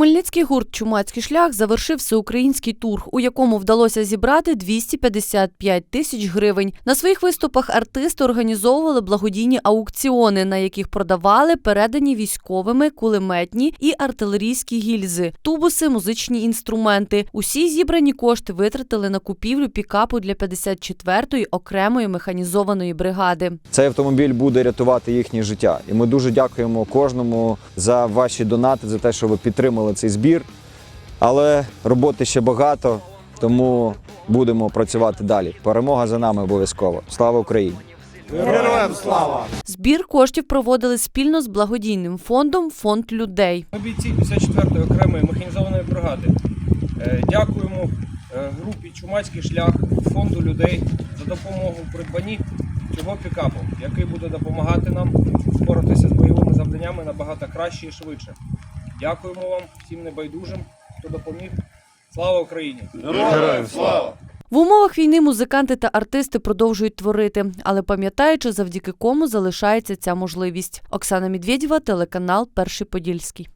Хмельницький гурт Чумацький шлях завершив всеукраїнський тур, у якому вдалося зібрати 255 тисяч гривень. На своїх виступах артисти організовували благодійні аукціони, на яких продавали передані військовими кулеметні і артилерійські гільзи, тубуси, музичні інструменти. Усі зібрані кошти витратили на купівлю пікапу для 54-ї окремої механізованої бригади. Цей автомобіль буде рятувати їхнє життя. І ми дуже дякуємо кожному за ваші донати, за те, що ви підтримали цей збір. Але роботи ще багато, тому будемо працювати далі. Перемога за нами обов'язково. Слава Україні! Збір коштів проводили спільно з благодійним фондом Фонд людей. Ми бійці 54-ї окремої механізованої бригади. Е, Дякуємо е, групі Чумацький шлях фонду людей за допомогу в придбанні цього пікапу, який буде допомагати нам впоратися з бойовими завданнями набагато краще і швидше. Дякуємо вам всім небайдужим, хто допоміг. Слава Україні! Слава В умовах війни музиканти та артисти продовжують творити, але пам'ятаючи, завдяки кому залишається ця можливість. Оксана Медведєва, телеканал Перший Подільський.